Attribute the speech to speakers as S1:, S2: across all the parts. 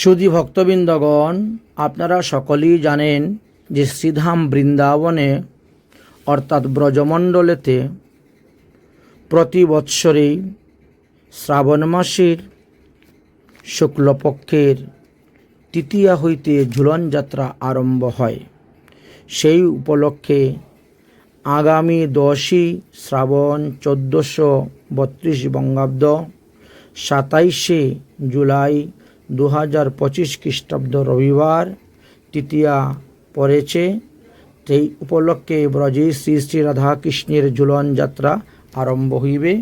S1: সুধী ভক্তবৃন্দগণ, আপনারা সকলেই জানেন যে শ্রীধাম বৃন্দাবনে, অর্থাৎ ব্রজমণ্ডলেতে, প্রতি বৎসরেই শ্রাবণ মাসের শুক্লপক্ষের তৃতীয়া হইতে ঝুলন যাত্রা আরম্ভ হয়। সেই উপলক্ষে আগামী দশই শ্রাবণ চোদ্দোশো বত্রিশ বঙ্গাব্দ, সাতাইশে জুলাই দু হাজার পঁচিশ খ্রিস্টাব্দ রবিবার তৃতীয়া পড়েছে। সেই উপলক্ষে ব্রজে শ্রী শ্রী রাধাকৃষ্ণের ঝুলন যাত্রা আরম্ভ হইবে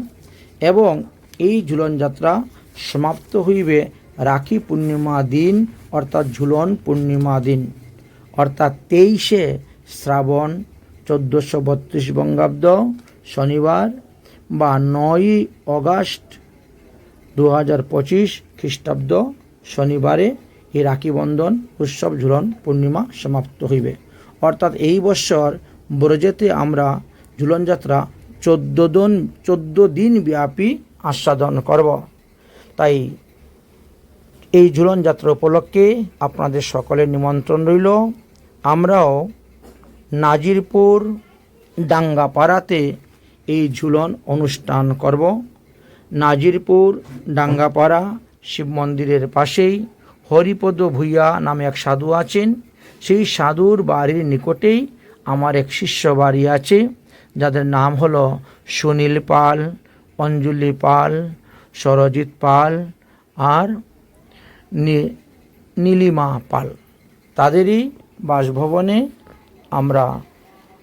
S1: এবং এই ঝুলন যাত্রা সমাপ্ত হইবে রাখি পূর্ণিমা দিন, অর্থাৎ ঝুলন পূর্ণিমা দিন, অর্থাৎ তেইশে শ্রাবণ চোদ্দোশো বত্রিশ বঙ্গাব্দ শনিবার বা নয়ই অগাস্ট দু হাজার পঁচিশ খ্রিস্টাব্দ শনিবারে এই রাখি বন্ধন, উৎসব ঝুলন, পূর্ণিমা সমাপ্ত হইবে। অর্থাৎ এই বৎসর ব্রজেতে আমরা ঝুলনযাত্রা চোদ্দ দিন চোদ্দ দিন ব্যাপী আস্বাদন করব। তাই এই ঝুলন যাত্রা উপলক্ষে আপনাদের সকলের নিমন্ত্রণ রইল। আমরাও নাজিরপুর ডাঙ্গাপাড়াতে এই ঝুলন অনুষ্ঠান করব। নাজিরপুর ডাঙ্গাপাড়া শিব মন্দিরের পাশেই হরিপদ ভূঁইয়া নামে এক সাধু আছেন। সেই সাধুর বাড়ির নিকটেই আমার এক শিষ্য বাড়ি আছে, যাদের নাম হলো সুনীল পাল, অঞ্জলি পাল, সরজিৎ পাল আর নীলিমা পাল। তাদেরই বাসভবনে আমরা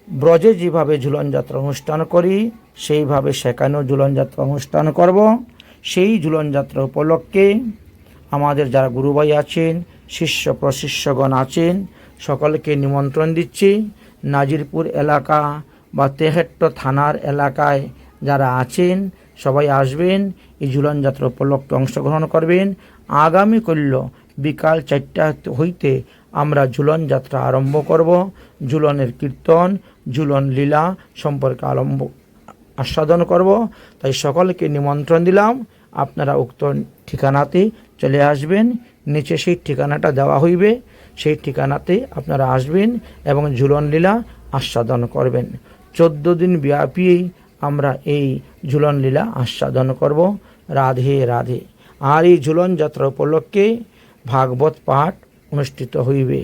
S1: ব্রজে যেভাবে ঝুলন যাত্রা অনুষ্ঠান করি, সেইভাবে সেখানেও ঝুলন যাত্রা অনুষ্ঠান করব। সেই ঝুলন যাত্রা উপলক্ষে আমাদের যারা গুরুভাই আছেন, শিষ্য প্রশিষ্যগণ আছেন, সকলকে নিমন্ত্রণ দিচ্ছি। নাজিরপুর এলাকা বা তেহেট্ট থানার এলাকায় যারা আছেন, সবাই আসবেন, এই ঝুলন যাত্রা উপলক্ষে অংশগ্রহণ করবেন। আগামী করল বিকাল চারটা হইতে আমরা ঝুলন যাত্রা আরম্ভ করব। ঝুলনের কীর্তন, ঝুলন লীলা সম্পর্কে আরম্ভ আস্বাদন করব। তাই সকলকে নিমন্ত্রণ দিলাম। আপনারা উক্ত ঠিকানাতে চলে আসবেন। নিচে সেই ঠিকানাটা দেওয়া হইবে। সেই ঠিকানাতে আপনারা আসবেন এবং ঝুলন লীলা আস্বাদন করবেন। চোদ্দ দিন ব্যাপী আমরা এই ঝুলন লীলা আস্বাদন করব। রাধে রাধে। আর এই ঝুলন যাত্রা উপলক্ষে ভাগবত পাঠ অনুষ্ঠিত হইবে।